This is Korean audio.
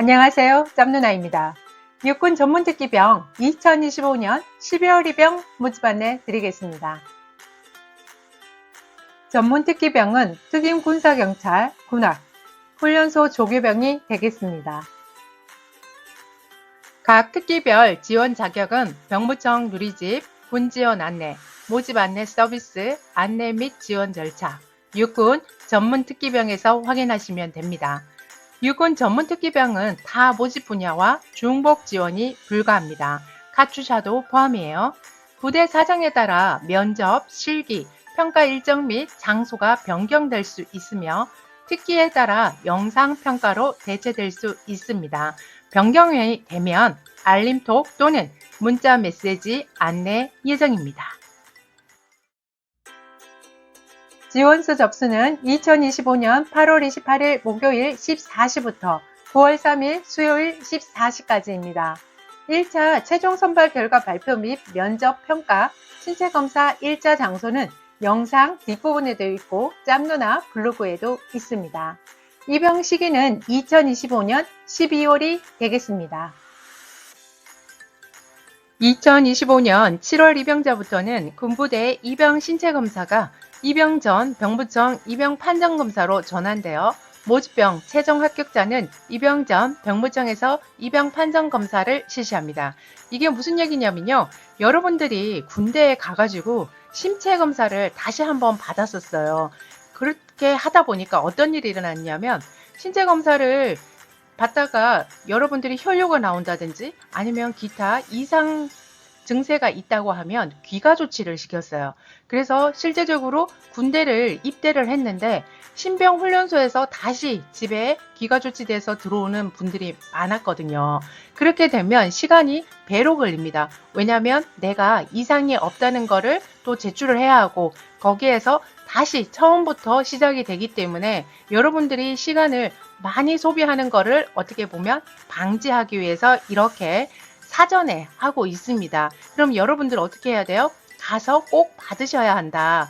안녕하세요. 짬누나입니다. 육군 전문특기병 2025년 12월이병 모집 안내 드리겠습니다. 전문특기병은 특임군사경찰, 군악, 훈련소 조교병이 되겠습니다. 각 특기별 지원 자격은 병무청 누리집, 군지원 안내, 모집 안내 서비스, 안내 및 지원 절차, 육군 전문특기병에서 확인하시면 됩니다. 육군 전문특기병은 타 모집 분야와 중복 지원이 불가합니다. 카투샤도 포함이에요. 부대 사정에 따라 면접, 실기, 평가 일정 및 장소가 변경될 수 있으며 특기에 따라 영상 평가로 대체될 수 있습니다. 변경이 되면 알림톡 또는 문자 메시지 안내 예정입니다. 지원서 접수는 2025년 8월 28일 목요일 14시부터 9월 3일 수요일 14시까지입니다. 1차 최종 선발 결과 발표 및 면접 평가, 신체 검사 1차 장소는 영상 뒷부분에 되어 있고 짬누나 블로그에도 있습니다. 입영 시기는 2025년 12월이 되겠습니다. 2025년 7월 입영자부터는 군부대 입영 신체 검사가 입영 전 병무청 입영 판정 검사로 전환되어 모집병 최종 합격자는 입영 전 병무청에서 입영 판정 검사를 실시합니다. 이게 무슨 얘기냐면요. 여러분들이 군대에 가가지고 심체 검사를 다시 한번 받았었어요. 그렇게 하다 보니까 어떤 일이 일어났냐면 신체 검사를 받다가 여러분들이 혈뇨가 나온다든지 아니면 기타 이상 증세가 있다고 하면 귀가 조치를 시켰어요. 그래서 실제적으로 군대를 입대를 했는데 신병 훈련소에서 다시 집에 귀가 조치돼서 들어오는 분들이 많았거든요. 그렇게 되면 시간이 배로 걸립니다. 왜냐하면 내가 이상이 없다는 거를 또 제출을 해야 하고 거기에서 다시 처음부터 시작이 되기 때문에 여러분들이 시간을 많이 소비하는 거를 어떻게 보면 방지하기 위해서 이렇게 사전에 하고 있습니다. 그럼 여러분들 어떻게 해야 돼요? 가서 꼭 받으셔야 한다.